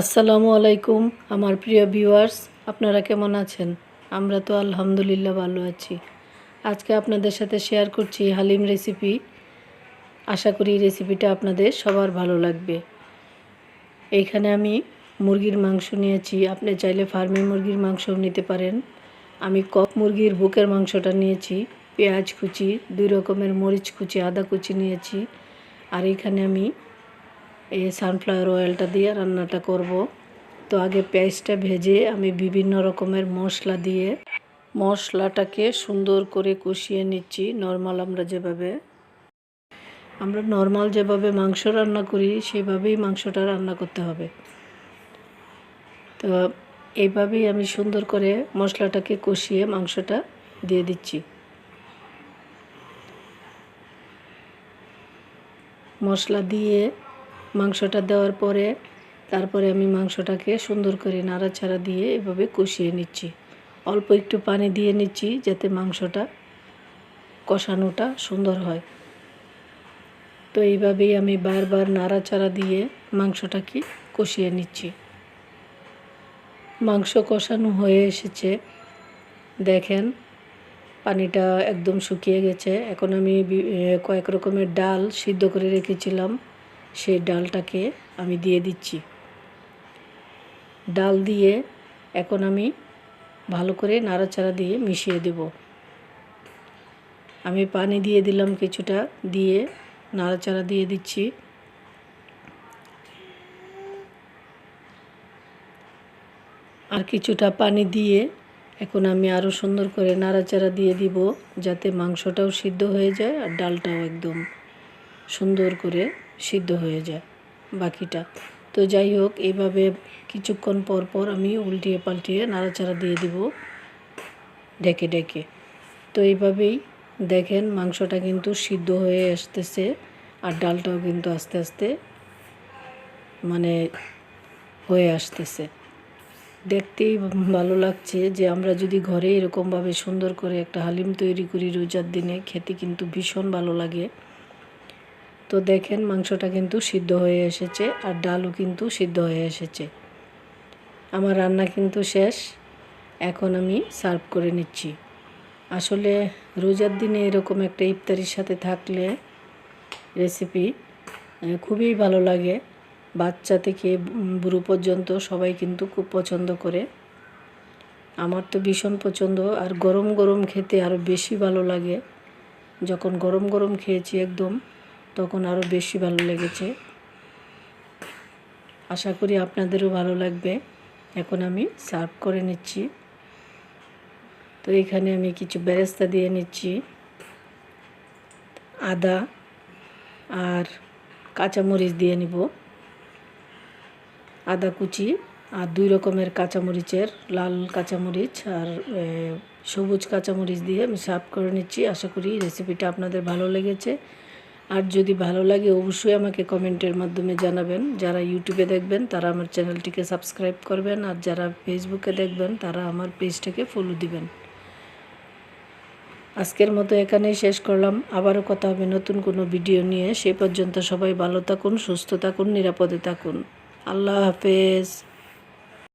আসসালামু আলাইকুম, আমার প্রিয় ভিউয়ার্স, আপনারা কেমন আছেন? আমরা তো আলহামদুলিল্লাহ ভালো আছি। আজকে আপনাদের সাথে শেয়ার করছি হালিম রেসিপি। আশা করি রেসিপিটা আপনাদের সবার ভালো লাগবে। এইখানে আমি মুরগির মাংস নিয়েছি। আপনি চাইলে ফার্মে মুরগির মাংসও নিতে পারেন। আমি কক মুরগির বুকের মাংসটা নিয়েছি। পেঁয়াজ কুচি, দুই রকমের মরিচ কুচি, আদা কুচি নিয়েছি। আর এখানে আমি এই সানফ্লাওয়ার অয়েলটা দিয়ে রান্নাটা করব। তো আগে পেঁয়াজটা ভেজে আমি বিভিন্ন রকমের মশলা দিয়ে, মশলাটাকে সুন্দর করে কষিয়ে নিচ্ছি নর্মাল আমরা যেভাবে। আমরা নর্মাল যেভাবে মাংস রান্না করি, সেভাবেই মাংসটা রান্না করতে হবে। তো এইভাবেই আমি সুন্দর করে মশলাটাকে কষিয়ে মাংসটা দিয়ে দিচ্ছি। মশলা দিয়ে মাংসটা দেওয়ার পরে তারপরে আমি মাংসটাকে সুন্দর করে নাড়াচাড়া দিয়ে এভাবে কষিয়ে নিচ্ছি। অল্প একটু পানি দিয়ে নিচ্ছি যাতে মাংসটা কষানোটা সুন্দর হয়। তো এইভাবেই আমি বারবার নাড়াচাড়া দিয়ে মাংসটাকে কষিয়ে নিচ্ছি। মাংস কষানো হয়ে এসেছে। দেখেন, পানিটা একদম শুকিয়ে গেছে। এখন আমি কয়েক রকমের ডাল সিদ্ধ করে রেখেছিলাম। সেই ডালটাকে আমি দিয়ে দিচ্ছি। ডাল দিয়ে এখন আমি ভালো করে নাড়াচাড়া দিয়ে মিশিয়ে দেব। আমি পানি দিয়ে দিলাম কিছুটা, দিয়ে নাড়াচাড়া দিয়ে দিচ্ছি। আর কিছুটা পানি দিয়ে এখন আমি আরও সুন্দর করে নাড়াচাড়া দিয়ে দিব, যাতে মাংসটাও সিদ্ধ হয়ে যায় আর ডালটাও একদম সুন্দর করে সিদ্ধ হয়ে যায় বাকিটা। তো যাই হোক এইভাবে কিছুক্ষণ পর পর আমি উল্টিয়ে পাল্টিয়ে নাড়াচাড়া দিয়ে দিব ডেকে ডেকে। তো এইভাবেই দেখেন মাংসটা কিন্তু সিদ্ধ হয়ে আসতেছে আর ডালটাও কিন্তু আস্তে আস্তে মানে হয়ে আসতেছে। দেখতেই ভালো লাগছে যে আমরা যদি ঘরে এরকমভাবে সুন্দর করে একটা হালিম তৈরি করি রোজার দিনে, খেতে কিন্তু ভীষণ ভালো লাগে। তো দেখেন মাংসটা কিন্তু সিদ্ধ হয়ে এসেছে আর ডালও কিন্তু সিদ্ধ হয়ে এসেছে। আমার রান্না কিন্তু শেষ, এখন আমি সার্ভ করে নিচ্ছি। আসলে রোজার দিনে এরকম একটা ইফতারির সাথে থাকলে রেসিপি খুবই ভালো লাগে। বাচ্চা থেকে বুড়ো পর্যন্ত সবাই কিন্তু খুব পছন্দ করে। আমার তো ভীষণ পছন্দ আর গরম গরম খেতে আরও বেশি ভালো লাগে। যখন গরম গরম খেয়েছি একদম তখন আরও বেশি ভালো লেগেছে। আশা করি আপনাদেরও ভালো লাগবে। এখন আমি সার্ভ করে নিচ্ছি। তো এখানে আমি কিছু বেরেস্তা দিয়ে নিচ্ছি। আদা আর কাঁচামরিচ দিয়ে নিব। আদা কুচি আর দুই রকমের কাঁচামরিচের লাল কাঁচামরিচ আর সবুজ কাঁচামরিচ দিয়ে আমি সার্ভ করে নিচ্ছি। আশা করি রেসিপিটা আপনাদের ভালো লেগেছে। আর যদি ভালো লাগে, অবশ্যই আমাকে কমেন্টের মাধ্যমে জানাবেন। যারা ইউটিউবে দেখবেন, তারা আমার চ্যানেলটিকে সাবস্ক্রাইব করবেন। আর যারা ফেসবুকে দেখবেন, তারা আমার পেজটাকে ফলো দিবেন। আজকের মতো এখানেই শেষ করলাম। আবারও কথা হবে নতুন কোনো ভিডিও নিয়ে। সে পর্যন্ত সবাই ভালো থাকুন, সুস্থ থাকুন, নিরাপদে থাকুন। আল্লাহ হাফেজ।